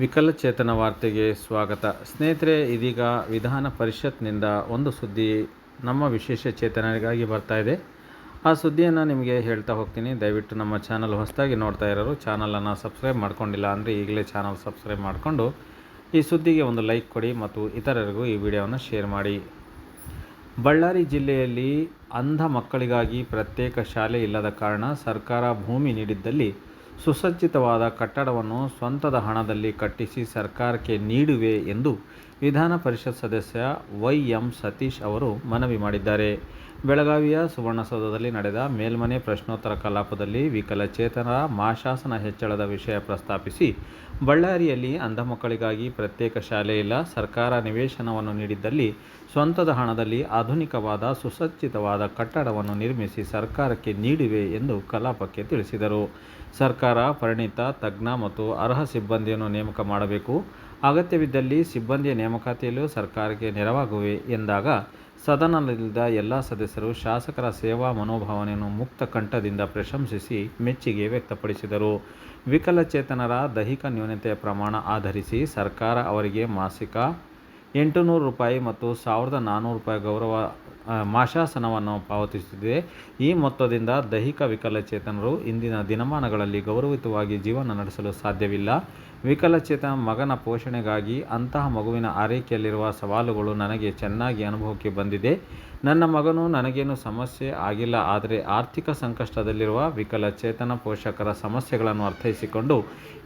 ವಿಕಲಚೇತನ ವಾರ್ತೆಗೆ ಸ್ವಾಗತ. ಸ್ನೇಹಿತರೆ, ಇದೀಗ ವಿಧಾನ ಪರಿಷತ್ನಿಂದ ಒಂದು ಸುದ್ದಿ ನಮ್ಮ ವಿಶೇಷ ಚೇತನರಿಗಾಗಿ ಬರ್ತಾ ಇದೆ. ಆ ಸುದ್ದಿಯನ್ನು ನಿಮಗೆ ಹೇಳ್ತಾ ಹೋಗ್ತೀನಿ. ದಯವಿಟ್ಟು ನಮ್ಮ ಚಾನಲ್ ಹೊಸದಾಗಿ ನೋಡ್ತಾ ಇರೋರು, ಚಾನಲನ್ನು ಸಬ್ಸ್ಕ್ರೈಬ್ ಮಾಡ್ಕೊಂಡಿಲ್ಲ ಅಂದರೆ ಈಗಲೇ ಚಾನಲ್ ಸಬ್ಸ್ಕ್ರೈಬ್ ಮಾಡಿಕೊಂಡು ಈ ಸುದ್ದಿಗೆ ಒಂದು ಲೈಕ್ ಕೊಡಿ ಮತ್ತು ಇತರರಿಗೂ ಈ ವಿಡಿಯೋವನ್ನು ಶೇರ್ ಮಾಡಿ. ಬಳ್ಳಾರಿ ಜಿಲ್ಲೆಯಲ್ಲಿ ಅಂಧ ಮಕ್ಕಳಿಗಾಗಿ ಪ್ರತ್ಯೇಕ ಶಾಲೆ ಇಲ್ಲದ ಕಾರಣ ಸರ್ಕಾರ ಭೂಮಿ ನೀಡಿದ್ದಲ್ಲಿ ಸುಸಜ್ಜಿತವಾದ ಕಟ್ಟಡವನ್ನು ಸ್ವಂತದ ಹಣದಲ್ಲಿ ಕಟ್ಟಿಸಿ ಸರ್ಕಾರಕ್ಕೆ ನೀಡುವೆ ಎಂದು ವಿಧಾನ ಪರಿಷತ್ ಸದಸ್ಯ ವೈ ಎಂ ಸತೀಶ್ ಅವರು ಮನವಿ ಮಾಡಿದ್ದಾರೆ. ಬೆಳಗಾವಿಯ ಸುವರ್ಣಸೌಧದಲ್ಲಿ ನಡೆದ ಮೇಲ್ಮನೆ ಪ್ರಶ್ನೋತ್ತರ ಕಲಾಪದಲ್ಲಿ ವಿಕಲಚೇತನರ ಮಾಶಾಸನ ಹೆಚ್ಚಳದ ವಿಷಯ ಪ್ರಸ್ತಾಪಿಸಿ, ಬಳ್ಳಾರಿಯಲ್ಲಿ ಅಂಧ ಮಕ್ಕಳಿಗಾಗಿ ಪ್ರತ್ಯೇಕ ಶಾಲೆ ಇಲ್ಲ, ಸರ್ಕಾರ ನಿವೇಶನವನ್ನು ನೀಡಿದ್ದಲ್ಲಿ ಸ್ವಂತದ ಹಣದಲ್ಲಿ ಆಧುನಿಕವಾದ ಸುಸಜ್ಜಿತವಾದ ಕಟ್ಟಡವನ್ನು ನಿರ್ಮಿಸಿ ಸರ್ಕಾರಕ್ಕೆ ನೀಡಿವೆ ಎಂದು ಕಲಾಪಕ್ಕೆ ತಿಳಿಸಿದರು. ಸರ್ಕಾರ, ಪರಿಣಿತ, ತಜ್ಞ ಮತ್ತು ಅರ್ಹ ಸಿಬ್ಬಂದಿಯನ್ನು ನೇಮಕ ಮಾಡಬೇಕು. ಅಗತ್ಯವಿದ್ದಲ್ಲಿ ಸಿಬ್ಬಂದಿಯ ನೇಮಕಾತಿಯಲ್ಲೂ ಸರ್ಕಾರಕ್ಕೆ ನೆರವಾಗುವೆ ಎಂದಾಗ ಸದನದಲ್ಲಿದ್ದ ಎಲ್ಲ ಸದಸ್ಯರು ಶಾಸಕರ ಸೇವಾ ಮನೋಭಾವನೆಯನ್ನು ಮುಕ್ತ ಕಂಠದಿಂದ ಪ್ರಶಂಸಿಸಿ ಮೆಚ್ಚುಗೆ ವ್ಯಕ್ತಪಡಿಸಿದರು. ವಿಕಲಚೇತನರ ದೈಹಿಕ ನ್ಯೂನತೆಯ ಪ್ರಮಾಣ ಆಧರಿಸಿ ಸರ್ಕಾರ ಅವರಿಗೆ ಮಾಸಿಕ ಎಂಟುನೂರು ರೂಪಾಯಿ ಮತ್ತು ಸಾವಿರದ ನಾನ್ನೂರು ರೂಪಾಯಿ ಗೌರವ ಮಾಶಾಸನವನ್ನು ಪಾವತಿಸುತ್ತಿದೆ. ಈ ಮೊತ್ತದಿಂದ ದೈಹಿಕ ವಿಕಲಚೇತನರು ಇಂದಿನ ದಿನಮಾನಗಳಲ್ಲಿ ಗೌರವಿತವಾಗಿ ಜೀವನ ನಡೆಸಲು ಸಾಧ್ಯವಿಲ್ಲ. ವಿಕಲಚೇತನ ಮಗನ ಪೋಷಣೆಗಾಗಿ ಅಂತಹ ಮಗುವಿನ ಆರೈಕೆಯಲ್ಲಿರುವ ಸವಾಲುಗಳು ನನಗೆ ಚೆನ್ನಾಗಿ ಅನುಭವಕ್ಕೆ ಬಂದಿದೆ. ನನ್ನ ಮಗನು ನನಗೇನು ಸಮಸ್ಯೆ ಆಗಿಲ್ಲ, ಆದರೆ ಆರ್ಥಿಕ ಸಂಕಷ್ಟದಲ್ಲಿರುವ ವಿಕಲಚೇತನ ಪೋಷಕರ ಸಮಸ್ಯೆಗಳನ್ನು ಅರ್ಥೈಸಿಕೊಂಡು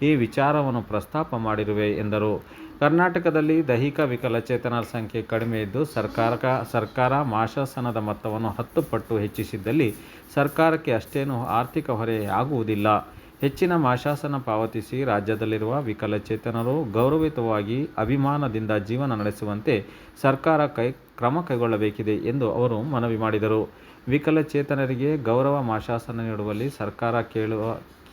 ಈ ವಿಚಾರವನ್ನು ಪ್ರಸ್ತಾಪ ಮಾಡಿರುವೆ, ಎಂದರು. ಕರ್ನಾಟಕದಲ್ಲಿ ದೈಹಿಕ ವಿಕಲಚೇತನರ ಸಂಖ್ಯೆ ಕಡಿಮೆ ಇದ್ದು ಸರ್ಕಾರ ಸರ್ಕಾರ ಮಾಶಾಸನದ ಮೊತ್ತವನ್ನು ಹತ್ತು ಪಟ್ಟು ಹೆಚ್ಚಿಸಿದ್ದಲ್ಲಿ ಸರ್ಕಾರಕ್ಕೆ ಅಷ್ಟೇನು ಆರ್ಥಿಕ ಹೊರೆ ಆಗುವುದಿಲ್ಲ ಹೆಚ್ಚಿನ ಮಾಶಾಸನ ಪಾವತಿಸಿ ರಾಜ್ಯದಲ್ಲಿರುವ ವಿಕಲಚೇತನರು ಗೌರವಿತವಾಗಿ ಅಭಿಮಾನದಿಂದ ಜೀವನ ನಡೆಸುವಂತೆ ಸರ್ಕಾರ ಕೈ, ಕ್ರಮ ಕೈಗೊಳ್ಳಬೇಕಿದೆ ಎಂದು ಅವರು ಮನವಿ ಮಾಡಿದರು. ವಿಕಲಚೇತನರಿಗೆ ಗೌರವ ಮಾಶಾಸನ ನೀಡುವಲ್ಲಿ ಸರ್ಕಾರ ಕೇಳುವ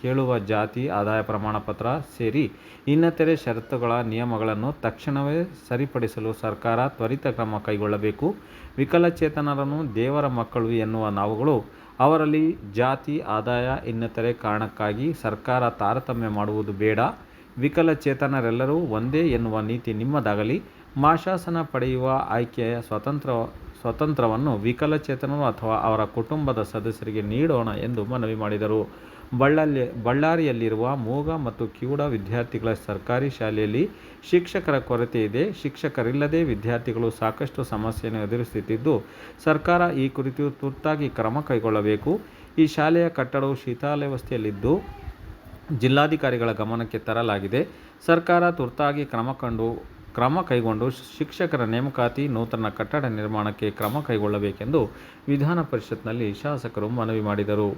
ಕೇಳುವ ಜಾತಿ, ಆದಾಯ ಪ್ರಮಾಣ ಪತ್ರ ಸೇರಿ ಇನ್ನಿತರೆ ಷರತ್ತುಗಳ ನಿಯಮಗಳನ್ನು ತಕ್ಷಣವೇ ಸರಿಪಡಿಸಲು ಸರ್ಕಾರ ತ್ವರಿತ ಕ್ರಮ ಕೈಗೊಳ್ಳಬೇಕು. ವಿಕಲಚೇತನರನ್ನು ದೇವರ ಮಕ್ಕಳು ಎನ್ನುವ ನಾವುಗಳು. ಅವರಲ್ಲಿ ಜಾತಿ, ಆದಾಯ ಇನ್ನಿತರೆ ಕಾರಣಕ್ಕಾಗಿ ಸರ್ಕಾರ ತಾರತಮ್ಯ ಮಾಡುವುದು ಬೇಡ. ವಿಕಲಚೇತನರೆಲ್ಲರೂ ಒಂದೇ ಎನ್ನುವ ನೀತಿ ನಿಮ್ಮದಾಗಲಿ. ಮಾಶಾಸನ ಪಡೆಯುವ ಆಯ್ಕೆಯ ಸ್ವತಂತ್ರ, ಸ್ವತಂತ್ರವನ್ನು ವಿಕಲಚೇತನರು ಅಥವಾ ಅವರ ಕುಟುಂಬದ ಸದಸ್ಯರಿಗೆ ನೀಡೋಣ ಎಂದು ಮನವಿ ಮಾಡಿದರು. ಬಳ್ಳಲ್ಲಿ ಬಳ್ಳಾರಿಯಲ್ಲಿರುವ ಮೂಗ ಮತ್ತು ಕಿವುಡ ವಿದ್ಯಾರ್ಥಿಗಳ ಸರ್ಕಾರಿ ಶಾಲೆಯಲ್ಲಿ ಶಿಕ್ಷಕರ ಕೊರತೆ ಇದೆ. ಶಿಕ್ಷಕರಿಲ್ಲದೆ ವಿದ್ಯಾರ್ಥಿಗಳು ಸಾಕಷ್ಟು ಸಮಸ್ಯೆಯನ್ನು ಎದುರಿಸುತ್ತಿದ್ದು, ಸರ್ಕಾರ ಈ ಕುರಿತು ತುರ್ತಾಗಿ ಕ್ರಮ ಕೈಗೊಳ್ಳಬೇಕು. ಈ ಶಾಲೆಯ ಕಟ್ಟಡವು ಶೀತಾಲವಸ್ಥೆಯಲ್ಲಿದ್ದು ಜಿಲ್ಲಾಧಿಕಾರಿಗಳ ಗಮನಕ್ಕೆ ತರಲಾಗಿದೆ. ಸರ್ಕಾರ ತುರ್ತಾಗಿ ಕ್ರಮ ಕಂಡು ಕ್ರಮ ಕೈಗೊಂಡು ಶಿಕ್ಷಕರ ನೇಮಕಾತಿ ನೂತನ ಕಟ್ಟಡ ನಿರ್ಮಾಣಕ್ಕೆ ಕ್ರಮ ಕೈಗೊಳ್ಳಬೇಕೆಂದು ವಿಧಾನ ಪರಿಷತ್ನಲ್ಲಿ ಶಾಸಕರು ಮನವಿ ಮಾಡಿದರು.